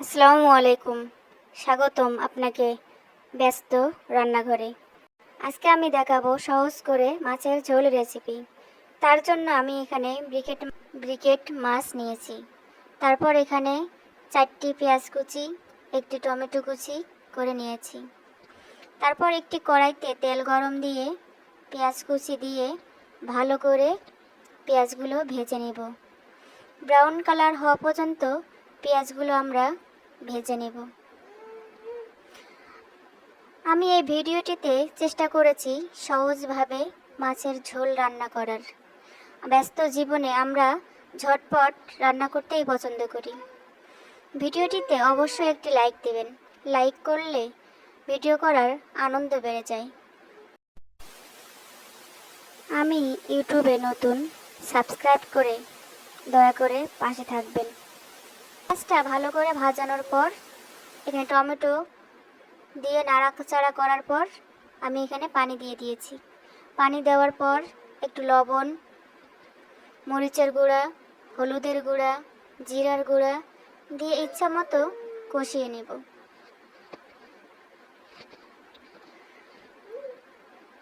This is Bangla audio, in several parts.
আসসালামু আলাইকুম। স্বাগতম আপনাকে ব্যস্ত রান্নাঘরে। আজকে আমি দেখাবো সহজ করে মাছের ঝোল রেসিপি। তার জন্য আমি এখানে ব্রিকেট ব্রিকেট মাছ নিয়েছি। তারপর এখানে চারটি পেঁয়াজ কুচি, একটি টমেটো কুচি করে নিয়েছি। তারপর একটি কড়াইতে তেল গরম দিয়ে পেঁয়াজ কুচি দিয়ে ভালো করে পেঁয়াজগুলো ভেজে নেব। ব্রাউন কালার হওয়া পর্যন্ত পেঁয়াজগুলো আমরা ভেজে নেব। আমি এই ভিডিওটিতে চেষ্টা করেছি সহজভাবে মাছের ঝোল রান্না করার। ব্যস্ত জীবনে আমরা ঝটপট রান্না করতেই পছন্দ করি। ভিডিওটিতে অবশ্যই একটি লাইক দেবেন। লাইক করলে ভিডিও করার আনন্দ বেড়ে যায়। আমি ইউটিউবে নতুন, সাবস্ক্রাইব করে দয়া করে পাশে থাকবেন। মাছটা ভালো করে ভাজানোর পর, এখানে টমেটো দিয়ে নাড়াচাড়া করার পর আমি এখানে পানি দিয়ে দিয়েছি। পানি দেওয়ার পর একটু লবণ, মরিচের গুঁড়া, হলুদের গুঁড়া, জিরার গুঁড়া দিয়ে ইচ্ছা মতো কষিয়ে নেব।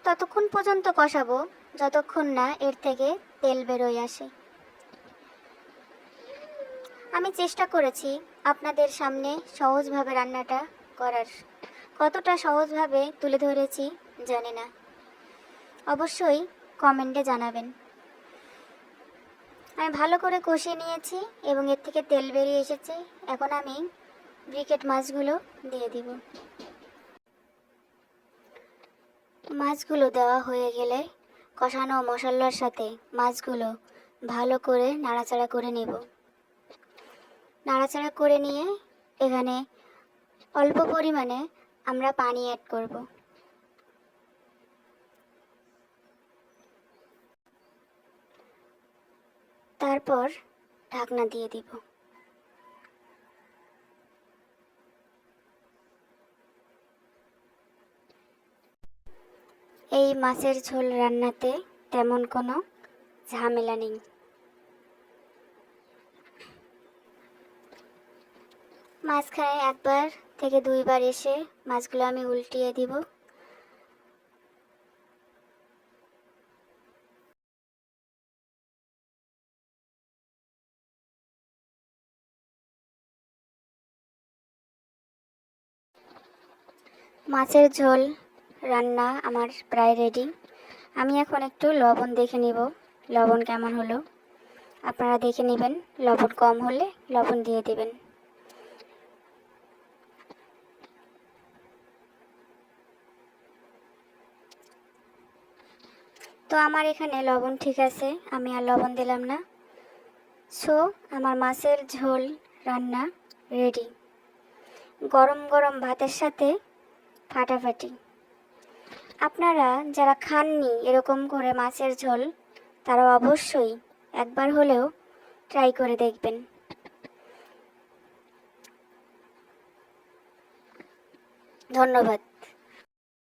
ততক্ষণ পর্যন্ত কষাবো, যতক্ষণ না এর থেকে তেল বেরোয় আসে। আমি চেষ্টা করেছি আপনাদের সামনে সহজভাবে রান্নাটা করার। কতটা সহজভাবে তুলে ধরেছি জানি না। অবশ্যই কমেন্টে জানাবেন। আমি ভালো করে কষিয়ে নিয়েছি এবং এর থেকে তেল বেরিয়ে এসেছে। এখন আমি ব্রিকেট মাছগুলো দিয়ে দিব। মাছগুলো দেওয়া হয়ে গেলে কষানো মশলার সাথে মাছগুলো ভালো করে নাড়াচাড়া করে নেব। নাড়াচাড়া করে নিয়ে এখানে অল্প পরিমাণে আমরা পানি অ্যাড করব। তারপর ঢাকনা দিয়ে দিব। এই মাছের ঝোল রান্নাতে তেমন কোনো ঝামেলা নেই। মাঝখানে একবার থেকে দুইবার এসে মাছগুলো আমি উল্টিয়ে দিব। মাছের ঝোল, রান্না আমার প্রায় রেডি আমি এখন একটু লবণ দেখে নিব। লবণ কেমন হলো? আপনারা দেখে নেবেন। লবণ কম হলে লবণ দিয়ে দেবেন। তো আমার এখানে লবণ ঠিক আছে, আমি আর লবণ দিলাম না। সো আমার মাছের ঝোল রান্না রেডি গরম গরম ভাতের সাথে ফাটাফাটি। আপনারা যারা খাননি এরকম করে মাছের ঝোল, তারা অবশ্যই একবার হলেও ট্রাই করে দেখবেন। ধন্যবাদ।